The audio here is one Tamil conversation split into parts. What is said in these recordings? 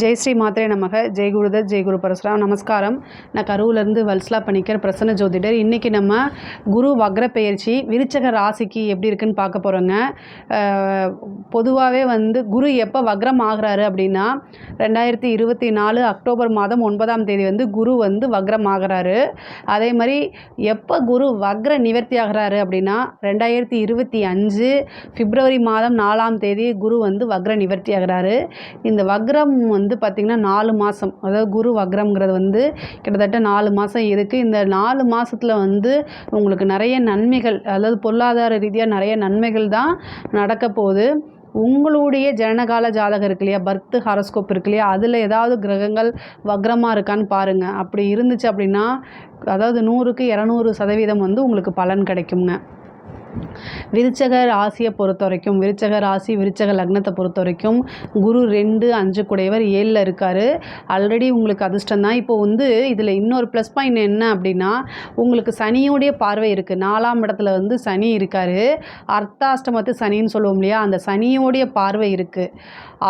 ஜெய் ஸ்ரீ மாத்திரை நமக. ஜெய் குருதத் ஜெய் குரு பரசுராம். நமஸ்காரம். நான் கரூர்லேருந்து வல்ஸ்லா பண்ணிக்கிற பிரசன்ன ஜோதிடர். இன்றைக்கி நம்ம குரு வக்ர பெயர்ச்சி விருச்சக ராசிக்கு எப்படி இருக்குன்னு பார்க்க போகிறோங்க பொதுவாகவே வந்து குரு எப்போ வக்ரம் ஆகிறாரு அப்படின்னா ரெண்டாயிரத்தி இருபத்தி நாலு அக்டோபர் மாதம் ஒன்பதாம் தேதி வந்து குரு வந்து வக்ரம் ஆகிறாரு. அதே மாதிரி எப்போ குரு வக்ர நிவர்த்தி ஆகிறாரு அப்படின்னா ரெண்டாயிரத்தி இருபத்தி அஞ்சு பிப்ரவரி மாதம் நாலாம் தேதி குரு வந்து வக்ர நிவர்த்தி ஆகுறாரு. இந்த வக்ரம் வந்து பார்த்திங்கன்னா நாலு மாதம் அதாவது குரு வக்ரம்ங்கிறது வந்து கிட்டத்தட்ட நாலு மாதம் இருக்குது இந்த நாலு மாதத்தில் வந்து உங்களுக்கு நிறைய நன்மைகள் அதாவது பொருளாதார ரீதியாக நிறைய நன்மைகள் தான் நடக்க போகுது. உங்களுடைய ஜனனகால ஜாதகம் இருக்கு இல்லையா? பர்த் ஹாரோஸ்கோப் இருக்கு இல்லையா? அதில் ஏதாவது கிரகங்கள் வக்ரமாக இருக்கான்னு பாருங்கள் அப்படி இருந்துச்சு அப்படின்னா அதாவது நூறுக்கு இரநூறு சதவீதம் வந்து உங்களுக்கு பலன் கிடைக்குங்க. விருச்சக ராசியை பொறுத்த வரைக்கும் விருச்சக ராசி விருச்சக லக்னத்தை பொறுத்த வரைக்கும் குரு ரெண்டு அஞ்சு கூடையவர் ஏழில் இருக்கார். ஆல்ரெடி உங்களுக்கு அதிர்ஷ்டம் தான். இப்போ வந்து இதில் இன்னொரு ப்ளஸ் பாயிண்ட் என்ன அப்படின்னா உங்களுக்கு சனியோடைய பார்வை இருக்குது நாலாம் இடத்துல வந்து சனி இருக்கார். அர்த்தாஷ்டமத்து சனின்னு சொல்லுவோம் இல்லையா? அந்த சனியோடைய பார்வை இருக்குது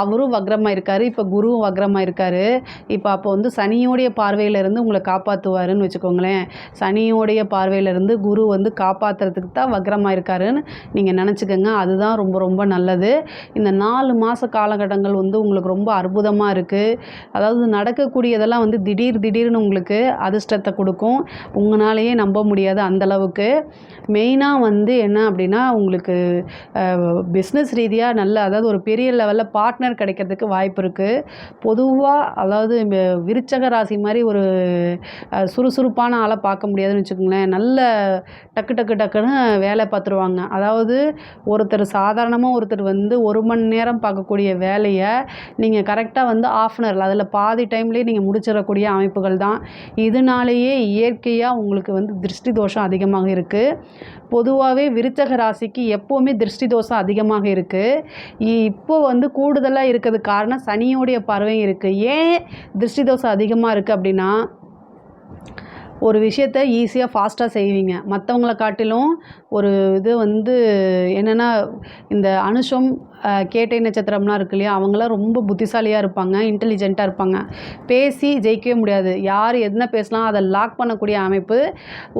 அவரும் வக்ரமாக இருக்கார். இப்போ குருவும் வக்ரமாக இருக்கார். இப்போ அப்போ வந்து சனியோடைய பார்வையிலேருந்து உங்களை காப்பாற்றுவாருன்னு வச்சுக்கோங்களேன். சனியோடைய பார்வையிலேருந்து குரு வந்து காப்பாற்றுறதுக்கு தான் வக்ரமாக இருக்காருன்னு நீங்கள் நினச்சிக்கோங்க. அதுதான் ரொம்ப ரொம்ப நல்லது. இந்த நாலு மாத காலகட்டங்கள் வந்து உங்களுக்கு ரொம்ப அற்புதமாக இருக்குது அதாவது நடக்கக்கூடியதெல்லாம் வந்து திடீர் திடீர்னு உங்களுக்கு அதிர்ஷ்டத்தை கொடுக்கும். உங்களாலேயே நம்ப முடியாது அந்தளவுக்கு மெயினாக வந்து என்ன அப்படின்னா உங்களுக்கு பிஸ்னஸ் ரீதியாக நல்ல அதாவது ஒரு பெரிய லெவலில் பார்ட்னர் கிடைக்கிறதுக்கு வாய்ப்பு இருக்குது பொதுவாக அதாவது விருச்சக ராசி மாதிரி ஒரு சுறுசுறுப்பான ஆளை பார்க்க முடியாதுன்னு வச்சுக்கோங்களேன். நல்ல டக்கு டக்கு டக்குன்னு வேலை பார்த்து பார்த்துருவாங்க அதாவது ஒருத்தர் சாதாரணமாக ஒருத்தர் வந்து ஒரு மணி நேரம் பார்க்கக்கூடிய வேலையை நீங்கள் கரெக்டாக வந்து ஆஃப் அன் ஹவரில் அதில் பாதி டைம்லேயே நீங்கள் முடிச்சிடக்கூடிய அமைப்புகள் தான். இதனாலேயே இயற்கையாக உங்களுக்கு வந்து திருஷ்டி தோஷம் அதிகமாக இருக்குது பொதுவாகவே விருச்சக ராசிக்கு எப்போவுமே திருஷ்டி தோஷம் அதிகமாக இருக்குது இப்போ வந்து கூடுதலாக இருக்கிறதுக்கு காரணம் சனியோடைய பறவையும் இருக்குது ஏன் திருஷ்டி தோஷம் அதிகமாக இருக்குது அப்படின்னா ஒரு விஷயத்த ஈஸியாக ஃபாஸ்ட்டாக செய்வீங்க. மற்றவங்கள காட்டிலும் ஒரு இது வந்து என்னென்னா இந்த அனுஷம் கேட்டை நட்சத்திரம்லாம் இருக்கு இல்லையா? அவங்களாம் ரொம்ப புத்திசாலியாக இருப்பாங்க இன்டெலிஜென்ட்டாக இருப்பாங்க. பேசி ஜெயிக்கவே முடியாது. யார் என்ன பேசலாம் அதை லாக் பண்ணக்கூடிய அமைப்பு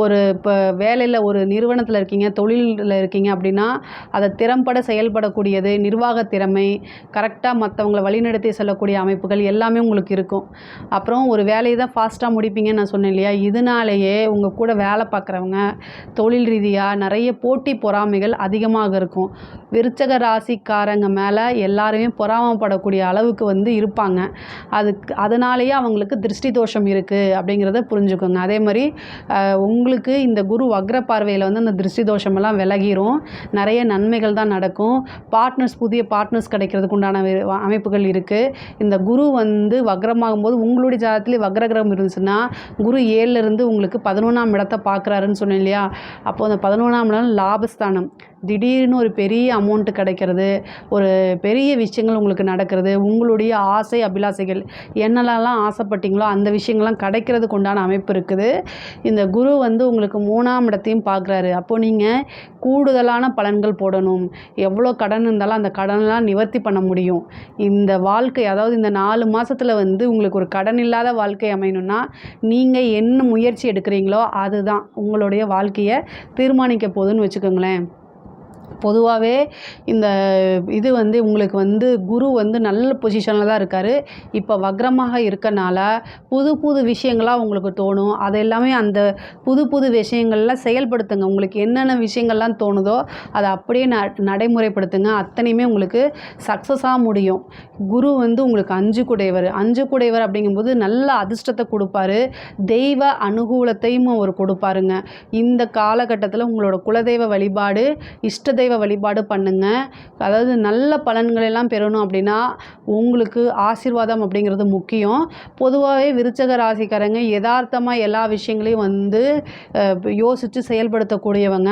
ஒரு இப்போ வேலையில் ஒரு நிறுவனத்தில் இருக்கீங்க தொழிலில் இருக்கீங்க அப்படின்னா அதை திறம்பட செயல்படக்கூடியது நிர்வாக திறமை கரெக்டாக மற்றவங்கள வழிநடத்தி செல்லக்கூடிய அமைப்புகள் எல்லாமே உங்களுக்கு இருக்கும். அப்புறம் ஒரு வேலையை தான் ஃபாஸ்ட்டாக முடிப்பீங்கன்னு நான் சொன்னேன் இல்லையா? இதனாலேயே உங்கள் கூட வேலை பார்க்குறவங்க தொழில் ரீதியாக நிறைய போட்டி பொறாமைகள் அதிகமாக இருக்கும். விருச்சக ராசிக்காரங்க மேலே எல்லாருமே பொறாமப்படக்கூடிய அளவுக்கு வந்து இருப்பாங்க. அதுக்கு அதனாலேயே அவங்களுக்கு திருஷ்டி தோஷம் இருக்குது அப்படிங்கிறத புரிஞ்சுக்கோங்க. அதே மாதிரி உங்களுக்கு இந்த குரு வக்ர பார்வையில் வந்து அந்த திருஷ்டி தோஷமெல்லாம் விலகிரும். நிறைய நன்மைகள் தான் நடக்கும். பார்ட்னர்ஸ் புதிய பார்ட்னர்ஸ் கிடைக்கிறதுக்கு உண்டான அமைப்புகள் இருக்குது இந்த குரு வந்து வக்ரமாகும் போது உங்களுடைய ஜாதகத்திலே வக்ரகிரகம் இருந்துச்சுன்னா குரு ஏழுலேருந்து உங்களுக்கு பதினொன்றாம் இடத்தை பார்க்குறாருன்னு சொன்னேன் இல்லையா? அப்போது அந்த பதினொன்றாம் இடம் லாபஸ்தானம். திடீர்னு ஒரு பெரிய அமௌண்ட்டு கிடைக்கிறது ஒரு பெரிய விஷயங்கள் உங்களுக்கு நடக்கிறது உங்களுடைய ஆசை அபிலாசைகள் என்னெல்லாம் ஆசைப்பட்டீங்களோ அந்த விஷயங்கள்லாம் கிடைக்கிறதுக்கு உண்டான அமைப்பு இருக்குது. இந்த குரு வந்து உங்களுக்கு மூணாம் இடத்தையும் பார்க்குறாரு. அப்போது நீங்கள் கூடுதலான பலன்கள் போடணும். எவ்வளோ கடன் இருந்தாலும் அந்த கடன்லாம் நிவர்த்தி பண்ண முடியும். இந்த வாழ்க்கை அதாவது இந்த நாலு மாதத்தில் வந்து உங்களுக்கு ஒரு கடன் இல்லாத வாழ்க்கை அமையணும்னா நீங்கள் என்ன முயற்சி எடுக்கிறீங்களோ அதுதான் உங்களுடைய வாழ்க்கையை தீர்மானிக்க போகுதுன்னு வச்சுக்கோங்களேன். பொதுவாகவே இந்த இது வந்து உங்களுக்கு வந்து குரு வந்து நல்ல பொசிஷனில் தான் இருக்கார். இப்போ வக்ரமாக இருக்கனால புது புது விஷயங்களாக உங்களுக்கு தோணும். அது எல்லாமே அந்த புது புது விஷயங்கள்லாம் செயல்படுத்துங்க. உங்களுக்கு என்னென்ன விஷயங்கள்லாம் தோணுதோ அதை அப்படியே ந நடைமுறைப்படுத்துங்க. அத்தனையுமே உங்களுக்கு சக்ஸஸாக முடியும். குரு வந்து உங்களுக்கு அஞ்சு குடைவர் அஞ்சு குடைவர் அப்படிங்கும்போது நல்ல அதிர்ஷ்டத்தை கொடுப்பாரு. தெய்வ அனுகூலத்தையும் அவர் கொடுப்பாருங்க. இந்த காலகட்டத்தில் உங்களோட குலதெய்வ வழிபாடு இஷ்ட தெய்வ வழிபாடு பண்ணுங்க. அதாவது நல்ல பலன்கள் எல்லாம் பெறணும் அப்படின்னா உங்களுக்கு ஆசீர்வாதம் அப்படிங்கிறது முக்கியம். பொதுவாகவே விருச்சக ராசிக்காரங்க யதார்த்தமாக எல்லா விஷயங்களையும் வந்து யோசித்து செயல்படுத்தக்கூடியவங்க.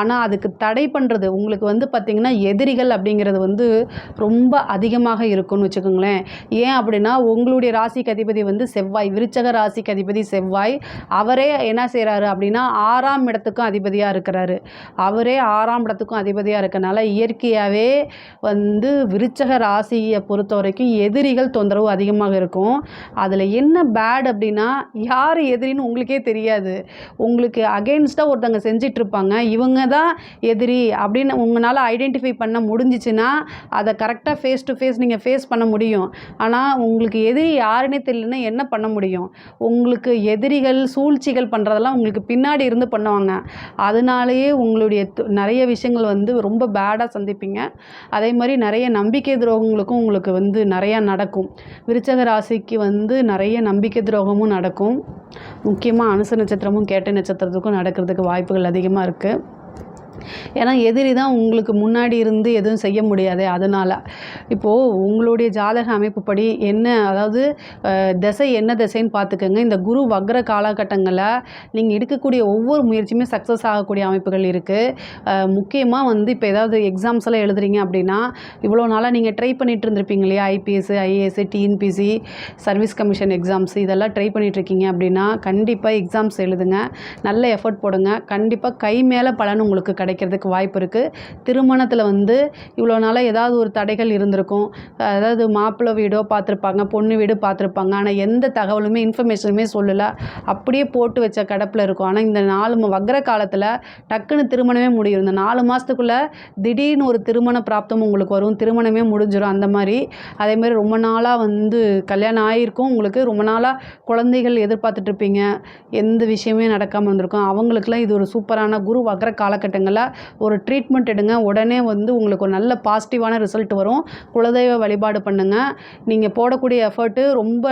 ஆனால் அதுக்கு தடை பண்ணுறது உங்களுக்கு வந்து பார்த்திங்கன்னா எதிரிகள் அப்படிங்கிறது வந்து ரொம்ப அதிகமாக இருக்கும்னு வச்சுக்கோங்களேன். ஏன் அப்படின்னா உங்களுடைய ராசிக்கு அதிபதி வந்து செவ்வாய் விருச்சக ராசிக்கு அதிபதி செவ்வாய். அவரே என்ன செய்கிறாரு அப்படின்னா ஆறாம் இடத்துக்கும் அதிபதியாக இருக்கிறாரு. அவரே ஆறாம் இடத்துக்கும் அதிபதியாக இருக்கனால இயற்கையாகவே வந்து விருச்சக ராசியை பொறுத்த வரைக்கும் எதிரிகள் தொந்தரவு அதிகமாக இருக்கும். அதில் என்ன பேட் அப்படின்னா யார் எதிரின்னு உங்களுக்கே தெரியாது. உங்களுக்கு அகெயின்ஸ்டாக ஒருத்தங்க செஞ்சிட்ருப்பாங்க. இவங்க தான் எதிரி அப்படின்னு உங்களால் ஐடென்டிஃபை பண்ண முடிஞ்சிச்சுன்னா அதை கரெக்டாக ஃபேஸ் டு ஃபேஸ் நீங்கள் ஃபேஸ் பண்ண முடியும். ஆனால் உங்களுக்கு எதிரி யாருன்னே தெரியலன்னா என்ன பண்ண முடியும்? உங்களுக்கு எதிரிகள் சூழ்ச்சிகள் பண்ணுறதெல்லாம் உங்களுக்கு பின்னாடி இருந்து பண்ணுவாங்க. அதனாலேயே உங்களுடைய து- நிறைய விஷயங்கள் வந்து ரொம்ப பேடாக சந்திப்பீங்க. அதே மாதிரி நிறைய நம்பிக்கை துரோகங்களுக்கும் உங்களுக்கு வந்து நிறையா நடக்கும். விருச்சக ராசிக்கு வந்து நிறைய நம்பிக்கை துரோகமும் நடக்கும். முக்கியமாக அனுச நட்சத்திரமும் கேட்ட நட்சத்திரத்துக்கும் நடக்கிறதுக்கு வாய்ப்புகள் அதிகமாக இருக்குது ஏன்னா எதிரி தான் உங்களுக்கு முன்னாடி இருந்து எதுவும் செய்ய முடியாது அதனால். இப்போது உங்களுடைய ஜாதக அமைப்புப்படி என்ன அதாவது திசை என்ன திசைன்னு பார்த்துக்கோங்க. இந்த குரு வக்ர காலகட்டங்களில் நீங்கள் எடுக்கக்கூடிய ஒவ்வொரு முயற்சியுமே சக்ஸஸ் ஆகக்கூடிய அமைப்புகள் இருக்குது முக்கியமாக வந்து இப்போ ஏதாவது எக்ஸாம்ஸ் எல்லாம் எழுதுறீங்க அப்படின்னா இவ்வளோ நாளாக நீங்கள் ட்ரை பண்ணிட்டு இருந்திருப்பீங்க இல்லையா? IPS IAS TNPSC service commission exams இதெல்லாம் ட்ரை பண்ணிகிட்ருக்கீங்க அப்படின்னா கண்டிப்பாக எக்ஸாம்ஸ் எழுதுங்க. நல்ல எஃபர்ட் போடுங்க. கண்டிப்பாக கை மேலே பலன் உங்களுக்கு கிடைக்கும். கிடைக்கிறதுக்கு வாய்ப்பு இருக்குது திருமணத்தில் வந்து இவ்வளோ நாளாக ஏதாவது ஒரு தடைகள் இருந்திருக்கும். அதாவது மாப்பிள்ளை வீடோ பார்த்துருப்பாங்க பொண்ணு வீடு பார்த்துருப்பாங்க. ஆனால் எந்த தகவலுமே இன்ஃபர்மேஷனுமே சொல்லலை. அப்படியே போட்டு வச்ச கிடப்பில் இருக்கும். ஆனால் இந்த நாலு வக்ர காலத்தில் டக்குன்னு திருமணமே முடியும். இந்த நாலு மாதத்துக்குள்ளே திடீர்னு ஒரு திருமண பிராப்தம் உங்களுக்கு வரும். திருமணமே முடிஞ்சிடும் அந்த மாதிரி. அதே மாதிரி ரொம்ப நாளாக வந்து கல்யாணம் ஆகிருக்கும் உங்களுக்கு ரொம்ப நாளாக குழந்தைகள் எதிர்பார்த்துட்டு இருப்பீங்க. எந்த விஷயமே நடக்காமல் இருந்திருக்கும். அவங்களுக்குலாம் இது ஒரு சூப்பரான குரு வக்ர காலகட்டங்களில் ஒரு ட்ரீட்மெண்ட் எடுங்க. உடனே வந்து உங்களுக்கு ஒரு நல்ல பாசிட்டிவான ரிசல்ட் வரும். குலதெய்வ வழிபாடு பண்ணுங்கள் நீங்கள் போடக்கூடிய எஃபர்ட்டு ரொம்ப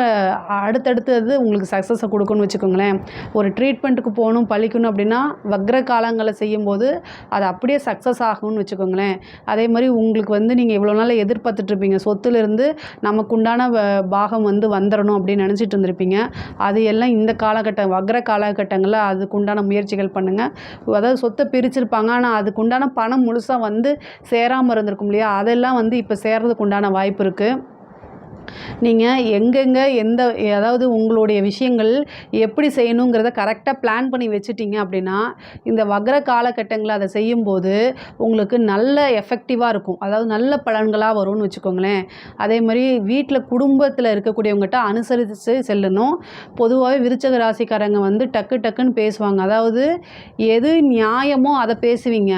அடுத்தடுத்தது உங்களுக்கு சக்ஸஸை கொடுக்குன்னு வச்சுக்கோங்களேன். ஒரு ட்ரீட்மெண்ட்டுக்கு போகணும் பழிக்கணும் அப்படின்னா வக்ர காலங்களை செய்யும்போது அது அப்படியே சக்ஸஸ் ஆகும்னு வச்சுக்கோங்களேன். அதே மாதிரி உங்களுக்கு வந்து நீங்கள் இவ்வளோ நாள் எதிர்பார்த்துட்ருப்பீங்க. சொத்துலேருந்து நமக்கு உண்டான வ- பாகம் வந்து வந்துடணும் அப்படின்னு நினச்சிட்டு இருந்திருப்பீங்க. அது எல்லாம் இந்த காலகட்டம் வக்ர காலகட்டங்களில் அதுக்கு உண்டான முயற்சிகள் பண்ணுங்கள் அதாவது சொத்தை பிரிச்சிருப்பாங்க. ஆனால் அதுக்கு உண்டான பணம் முழுசாக வந்து சேராமல் இருந்திருக்கும் இல்லையா? அதெல்லாம் வந்து இப்போ சேர்றதுக்கு உண்டான வாய்ப்பு இருக்குது நீங்கள் எங்கெங்கே எந்த அதாவது உங்களுடைய விஷயங்கள் எப்படி செய்யணுங்கிறத கரெக்டாக பிளான் பண்ணி வச்சுட்டிங்க அப்படின்னா இந்த வக்ர காலகட்டங்களில் அதை செய்யும்போது உங்களுக்கு நல்ல எஃபெக்டிவாக இருக்கும். அதாவது நல்ல பலன்களாக வரும்னு வச்சுக்கோங்களேன். அதே மாதிரி வீட்டில் குடும்பத்தில் இருக்கக்கூடியவங்ககிட்ட அனுசரித்து செல்லணும். பொதுவாகவே விருச்சக ராசிக்காரங்க வந்து டக்கு டக்குன்னு பேசுவாங்க. அதாவது எது நியாயமோ அதை பேசுவீங்க.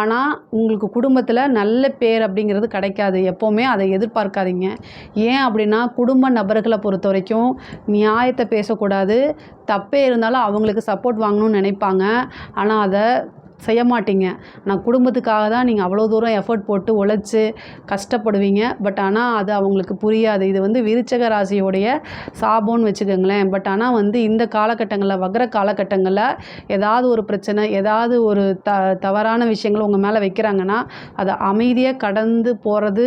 ஆனால் உங்களுக்கு குடும்பத்தில் நல்ல பேர் அப்படிங்கிறது கிடைக்காது. எப்போவுமே அதை எதிர்பார்க்காதீங்க. ஏன் அப்படின்னா குடும்ப நபர்களை பொறுத்த வரைக்கும் நியாயத்தை பேசக்கூடாது. தப்பே இருந்தாலும் அவங்களுக்கு சப்போர்ட் வாங்கணும்னு நினைப்பாங்க. ஆனால் அதை செய்ய மாட்டீங்க ஆனால் குடும்பத்துக்காக தான் நீங்கள் அவ்வளோ தூரம் எஃபர்ட் போட்டு உழைச்சி கஷ்டப்படுவீங்க. பட் ஆனால் அது அவங்களுக்கு புரியாது. இது வந்து விருச்சக ராசியோடைய சாபம்னு வச்சுக்கோங்களேன். பட் ஆனால் வந்து இந்த காலகட்டங்களில் வக்ர காலகட்டங்களில் ஏதாவது ஒரு பிரச்சனை ஏதாவது ஒரு த தவறான விஷயங்கள் உங்கள் மேலே வைக்கிறாங்கன்னா அதை அமைதியாக கடந்து போகிறது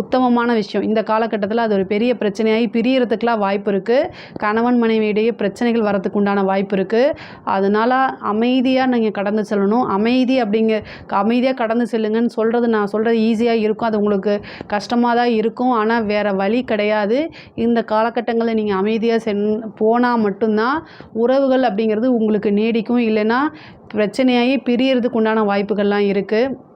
உத்தமமான விஷயம். இந்த காலகட்டத்தில் அது ஒரு பெரிய பிரச்சனையாகி பிரியறதுக்கெலாம் வாய்ப்பு இருக்குது கணவன் மனைவியிடையே பிரச்சனைகள் வரத்துக்கு உண்டான வாய்ப்பு இருக்குது அதனால் அமைதியாக நீங்கள் கடந்து செல்லணும். அமைதி அப்படிங்க அமைதியாக கடந்து செல்லுங்கன்னு சொல்கிறது நான் சொல்கிறது ஈஸியாக இருக்கும். அது உங்களுக்கு கஷ்டமாக தான் இருக்கும். ஆனால் வேறு வழி கிடையாது. இந்த காலகட்டங்களில் நீங்கள் அமைதியாக சென் போனால் மட்டும்தான் உறவுகள் அப்படிங்கிறது உங்களுக்கு நீடிக்கும். இல்லைன்னா பிரச்சனையாகி பிரியறதுக்கு உண்டான வாய்ப்புகள்லாம் இருக்குது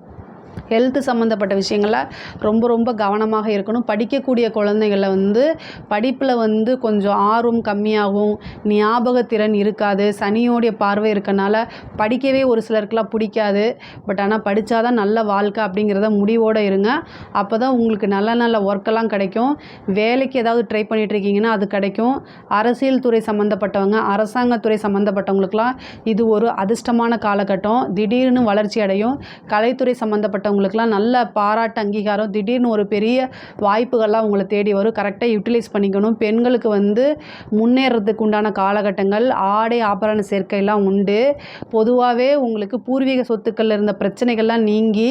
ஹெல்த் சம்மந்தப்பட்ட விஷயங்களில் ரொம்ப ரொம்ப கவனமாக இருக்கணும். படிக்கக்கூடிய குழந்தைகளை வந்து படிப்பில் வந்து கொஞ்சம் ஆர்வம் கம்மியாகும். ஞாபகத்திறன் இருக்காது. சனியோடைய பார்வை இருக்கனால படிக்கவே ஒரு சிலருக்குலாம் பிடிக்காது. பட் ஆனால் படித்தா தான் நல்ல வாழ்க்கை அப்படிங்கிறத முடிவோடு இருங்க. அப்போ தான் உங்களுக்கு நல்ல நல்ல ஒர்க்கெல்லாம் கிடைக்கும். வேலைக்கு ஏதாவது ட்ரை பண்ணிகிட்ருக்கீங்கன்னா அது கிடைக்கும். அரசியல் துறை சம்மந்தப்பட்டவங்க அரசாங்கத்துறை சம்மந்தப்பட்டவங்களுக்குலாம் இது ஒரு அதிர்ஷ்டமான காலகட்டம். திடீர்னு வளர்ச்சி அடையும். கலைத்துறை சம்மந்தப்பட்டவங்களுக்குலாம் நல்ல பாராட்டு அங்கீகாரம் திடீர்னு ஒரு பெரிய வாய்ப்புகள்லாம் உங்களை தேடி வரும். கரெக்டாக யூட்டிலைஸ் பண்ணிக்கணும். பெண்களுக்கு வந்து முன்னேறதுக்கு உண்டான காலகட்டங்கள் ஆடை ஆபரண சேர்க்கையெல்லாம் உண்டு. பொதுவாகவே உங்களுக்கு பூர்வீக சொத்துக்களில் இருந்த பிரச்சனைகள்லாம் நீங்கி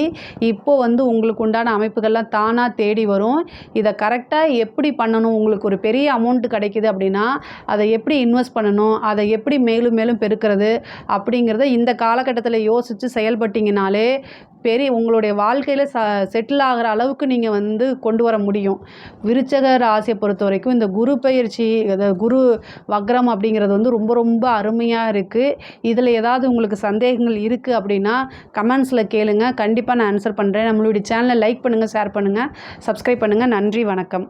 இப்போ வந்து உங்களுக்கு உண்டான அமைப்புகள்லாம் தானாக தேடி வரும். இதை கரெக்டாக எப்படி பண்ணணும்? உங்களுக்கு ஒரு பெரிய அமௌண்ட் கிடைக்குது அப்படின்னா அதை எப்படி இன்வெஸ்ட் பண்ணணும்? அதை எப்படி மேலும் மேலும் பெருக்கிறது? அப்படிங்கிறத இந்த காலகட்டத்தில் யோசித்து செயல்பட்டீங்கனாலே பெரிய உங்களுடைய வாழ்க்கையில் ச செட்டில் ஆகிற அளவுக்கு நீங்கள் வந்து கொண்டு வர முடியும். விருச்சக ராசியை பொறுத்த வரைக்கும் இந்த குரு பயிற்சி அதாவது குரு வக்ரம் அப்படிங்கிறது வந்து ரொம்ப ரொம்ப அருமையாக இருக்குது இதில் ஏதாவது உங்களுக்கு சந்தேகங்கள் இருக்குது அப்படின்னா கமெண்ட்ஸில் கேளுங்கள் கண்டிப்பாக நான் ஆன்சர் பண்ணுறேன் நம்மளுடைய சேனலை லைக் பண்ணுங்கள் ஷேர் பண்ணுங்கள் சப்ஸ்கிரைப் பண்ணுங்கள் நன்றி வணக்கம்.